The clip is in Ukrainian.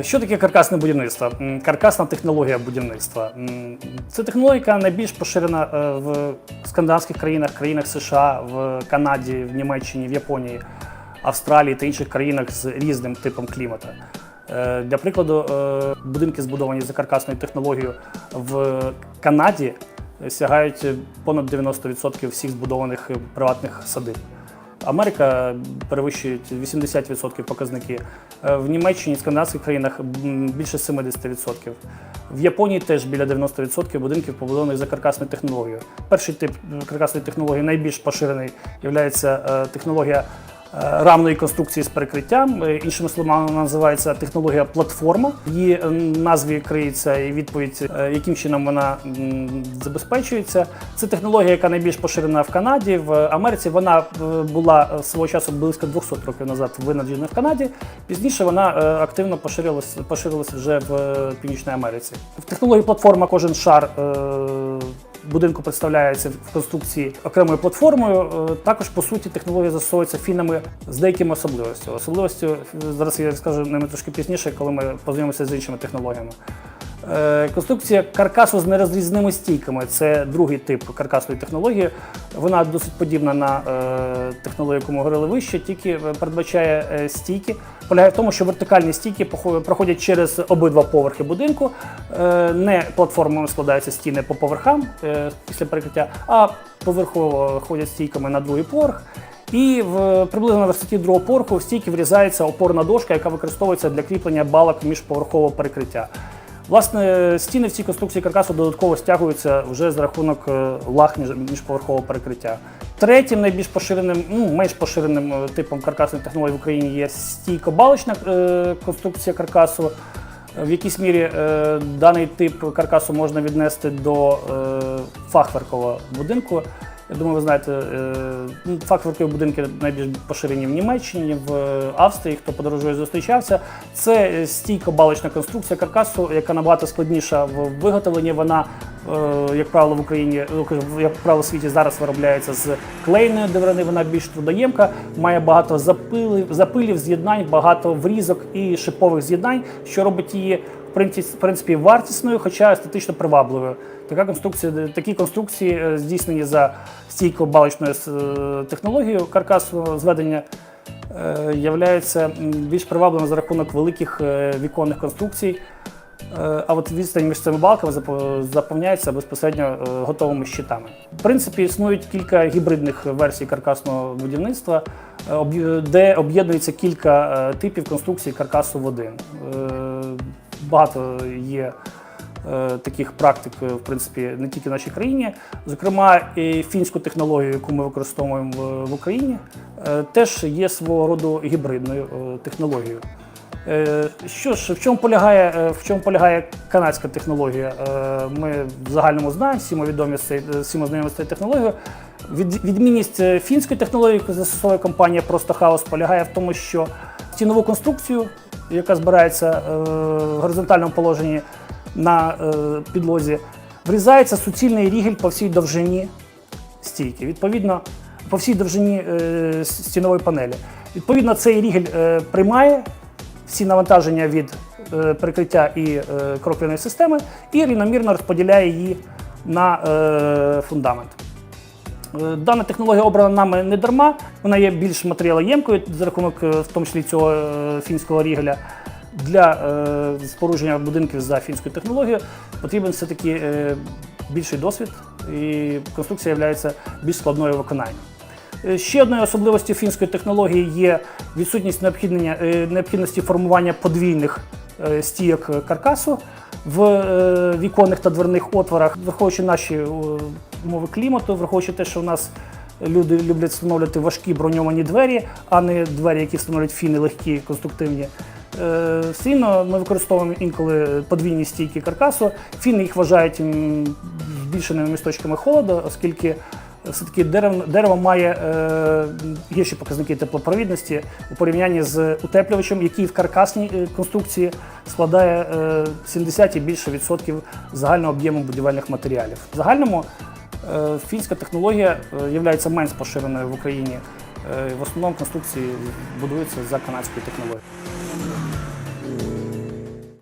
Що таке каркасне будівництво? Каркасна технологія будівництва. Це технологія, найбільш поширена е, в скандинавських країнах, країнах США, в Канаді, в Німеччині, в Японії, Австралії та інших країнах з різним типом клімату. Е, Для прикладу, е, будинки, збудовані за каркасною технологією в Канаді, сягають понад 90% всіх збудованих приватних садиб. Америка перевищує 80% показники. Е, В Німеччині, скандинавських країнах більше 70%. В Японії теж біля 90% будинків побудованих за каркасною технологією. Перший тип каркасної технології найбільш поширений є технологія е, рамної конструкції з перекриттям. Е, Іншими словами, називається технологія платформа. Її е, назві криється і відповідь, е, яким чином вона забезпечується. Це технологія, яка найбільш поширена в Канаді, в Америці. Вона була свого часу близько 200 років назад винайдена в Канаді. Пізніше вона активно поширилася, поширилася вже в Північній Америці. В технології платформа кожен шар. Будинку представляється в конструкції окремою платформою. Е, Також, по суті, технологія застосовується фінами з деякими особливостями. Особливостю е, зараз я скажу ними трошки пізніше, коли ми познайомимося з іншими технологіями. Е, Конструкція каркасу з нерозрізними стійками це другий тип каркасної технології. Вона досить подібна на е, технологію, яку ми говорили вище, тільки е, передбачає стійки. Полягає в тому, що вертикальні стійки проходять через обидва поверхи будинку. Не платформами складаються стіни по поверхам після перекриття, а поверхово ходять стійками на другий поверх. І в приблизно на висоті другого поверху в стійки врізається опорна дошка, яка використовується для кріплення балок міжповерхового перекриття. Власне, стіни в цій конструкції каркасу додатково стягуються вже за рахунок е, лаг міжповерхового перекриття. Третім найбільш поширеним, ну менш поширеним е, типом каркасної технології в Україні є стійко-балочна е, конструкція каркасу. В якійсь мірі даний тип каркасу можна віднести до фахверкового будинку. Я думаю, ви знаєте, е, ну, будинки найбільш поширені в Німеччині, в Австрії, хто подорожує, зустрічався. Це е, стійко-балочна конструкція каркасу, яка набагато складніша в виготовленні. Вона, е, як правило, в Україні, ну, як правило, в світі зараз виробляється з клейної деревини, вона більш трудоємка, має багато запилів, запилів, з'єднань, багато врізок і шипових з'єднань, що робить її в принципі- вартісною, хоча естетично привабливою. Така конструкція, такі конструкції е, здійснені за стійко-балочною е, технологією каркасу зведення. е, Являються більш привабливими за рахунок великих віконних конструкцій. А от відстань між цими балками заповняється безпосередньо готовими щитами. В принципі, існують кілька гібридних версій каркасного будівництва, де об'єднується кілька типів конструкцій каркасу в один. Багато є е, таких практик, е, в принципі, не тільки в нашій країні. Зокрема, і фінську технологію, яку ми використовуємо в, Україні, е, теж є свого роду гібридною технологією. Що ж, в чому полягає, в чому полягає канадська технологія? Ми в загальному знаємо, всі ми відомі всі ми знайомі з цією технологією. Від, відмінність фінської технології, яку застосовує компанія Просто Хаус, полягає в тому, що стінову конструкцію, яка збирається е, в горизонтальному положенні на е, підлозі, врізається суцільний рігель по всій довжині стійки. Відповідно, по всій довжині е, стінової панелі. Відповідно, цей рігель приймає всі навантаження від перекриття і кроквяної системи і рівномірно розподіляє її на фундамент. Е, Дана технологія обрана нами не дарма, вона є більш матеріалоємкою за рахунок, е, в тому числі цього е, фінського рігеля. Для спорудження будинків за фінською технологією потрібен все-таки більший досвід, і конструкція є більш складною в виконанні. Ще одною особливостю фінської технології є відсутність необхідності формування подвійних стійок каркасу в е, віконних та дверних отворах, враховуючи наші е, умови клімату, враховуючи те, що у нас люди люблять встановлювати важкі броньовані двері, а не двері, які встановлюють фіни легкі, конструктивні. Е, Все одно ми використовуємо інколи подвійні стійки каркасу. Фіни їх вважають збільшеними місточками холоду, оскільки все-таки дерево, дерево має е, гірші показники теплопровідності у порівнянні з утеплювачем, який в каркасній е, конструкції складає е, 70 і більше відсотків загального об'єму будівельних матеріалів. В загальному е, фінська технологія є менш поширеною в Україні. Е, в основному конструкції будуються за канадською технологією.